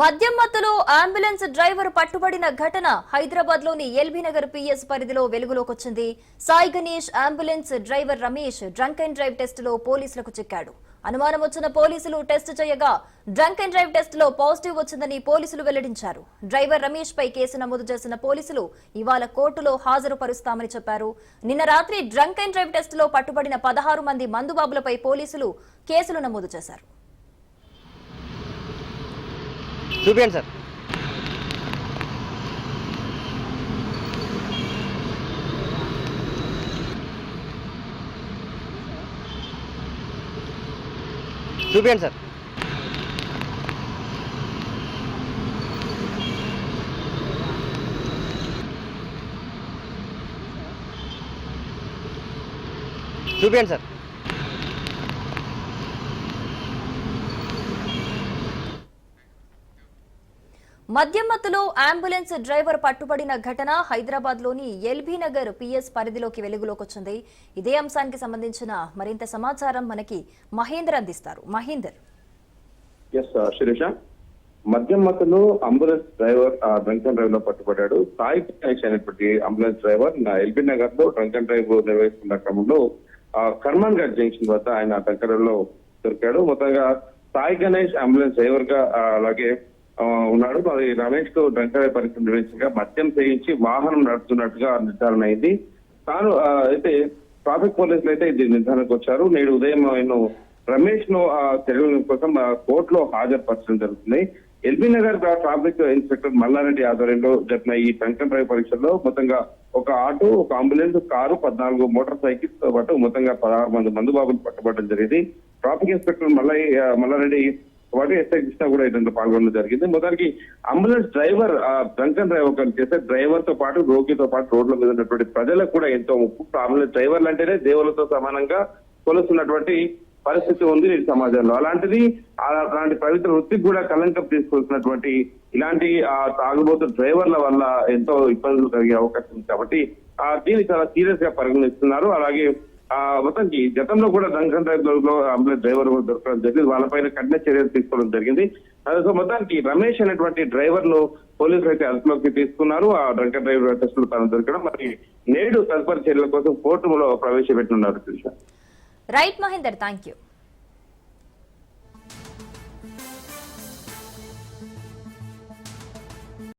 మద్యం మత్తులో ambulance driver పట్టుబడిన ఘటన హైదరాబాద్లోని ఎల్బీనగర్ పిఎస్ పరిధిలో వెలుగులోకొచ్చింది. Sai Ganesh ambulance driver Ramesh drunk and drive టెస్ట్లో పోలీసులకు చిక్కాడు. అనుమానం వచ్చిన పోలీసులు టెస్ట్ చేయగా డ్రంక్ అండ్ డ్రైవ్ టెస్ట్లో పాజిటివ్ వచ్చిందని పోలీసులు వెల్లడించారు. డ్రైవర్ రమేష్ పై కేసు నమోదు చేసిన పోలీసులు ఇవాళ కోర్టులో హాజరుపరుస్తామని చెప్పారు. నిన్న రాత్రి డ్రంక్ అండ్ డ్రైవ్ టెస్ట్లో పట్టుబడిన పదహారు మంది మందుబాబులపై పోలీసులు కేసులు నమోదు చేశారు. చూపించండి సార్. చూపించండి సార్. చూపించండి సార్. మద్యమత్తులో అంబులెన్స్ డ్రైవర్ పట్టుబడిన ఘటన హైదరాబాద్లోని ఎల్బీ నగర్ పిఎస్ పరిధిలోకి వెలుగులోకొచ్చింది. ఇదే అంశానికి సంబంధించిన మరింత సమాచారం మనకి మహేందర్ అందిస్తారు. మహేందర్. ఎస్ శిరీష మద్యం మత్తులో అంబులెన్స్ డ్రైవర్ డ్రంక్ అండ్ డ్రైవ్లో పట్టుబడ్డాడు. సాయి గణేష్ అయినటువంటి అంబులెన్స్ డ్రైవర్ నా ఎల్బీ నగర్లో డ్రంక్ అండ్ డ్రైవ్ నిర్వహిస్తున్న క్రమంలో కర్మాన్ ఘాట్ జంక్షన్ వద్ద ఆయన డ్రంక్లో దొరికాడు. మొత్తంగా సాయి గణేష్ అంబులెన్స్ డ్రైవర్గా అలాగే ఉన్నాడు. మరి రమేష్కు డ్రంక్ అండ్ పరీక్ష నిర్వహించగా మద్యం చేయించి వాహనం నడుపుతున్నట్టుగా నిర్ధారణ అయింది. తాను అయితే ట్రాఫిక్ పోలీసులు అయితే ఇది నిర్ధారణకు వచ్చారు. నేడు ఉదయం ఆయన రమేష్ను ఆ కోసం కోర్టులో హాజరుపరచడం జరుగుతుంది. LB Nagar traffic inspector Mallareddy ఆధ్వర్యంలో జరిగిన ఈ టంకన్ డ్రైవ్ పరీక్షల్లో మొత్తంగా ఒక ఆటో ఒక అంబులెన్స్ కారు పద్నాలుగు మోటార్ సైకిల్స్తో పాటు మొత్తంగా పదహారు మంది మందుబాబులు పట్టుబడడం జరిగింది. ట్రాఫిక్ ఇన్స్పెక్టర్ మల్లయ్య మల్లారెడ్డి వాటి ఎస్ఐ కృష్ణ కూడా ఇందులో పాల్గొనడం జరిగింది. మొత్తానికి అంబులెన్స్ డ్రైవర్ డ్రంక్ డ్రైవర్ చేస్తే డ్రైవర్తో పాటు రోగితో పాటు రోడ్ల మీద ఉన్నటువంటి ప్రజలకు కూడా ఎంతో ముప్పు అంబులెన్స్ డ్రైవర్లు అంటేనే దేవులతో సమానంగా కొలుస్తున్నటువంటి పరిస్థితి ఉంది నేటి సమాజంలో. అలాంటిది అలాంటి పవిత్ర వృత్తికి కూడా కలంకం తీసుకొస్తున్నటువంటి ఇలాంటి ఆ తాగుబోతు డ్రైవర్ల వల్ల ఎంతో ఇబ్బందులు కలిగే అవకాశం ఉంది. కాబట్టి ఆ దీన్ని చాలా సీరియస్గా పరిగణిస్తున్నారు. అలాగే మొత్తానికి గతంలో కూడా దంకన్ డ్రైవ్లో అంబులెన్స్ డ్రైవర్ దొరకడం జరిగింది. వాళ్ళపైన కఠిన చర్యలు తీసుకోవడం జరిగింది. అదే మొత్తానికి రమేష్ అనేటువంటి డ్రైవర్ను పోలీసులు అయితే అదుపులోకి తీసుకున్నారు. ఆ డ్రంకన్ డ్రైవర్ టెస్ట్ తాను దొరకడం. మరి నేడు తదుపరి చర్యల కోసం కోర్టులో ప్రవేశపెట్టనున్నారు రైట్ మహేందర్ థ్యాంక్ యూ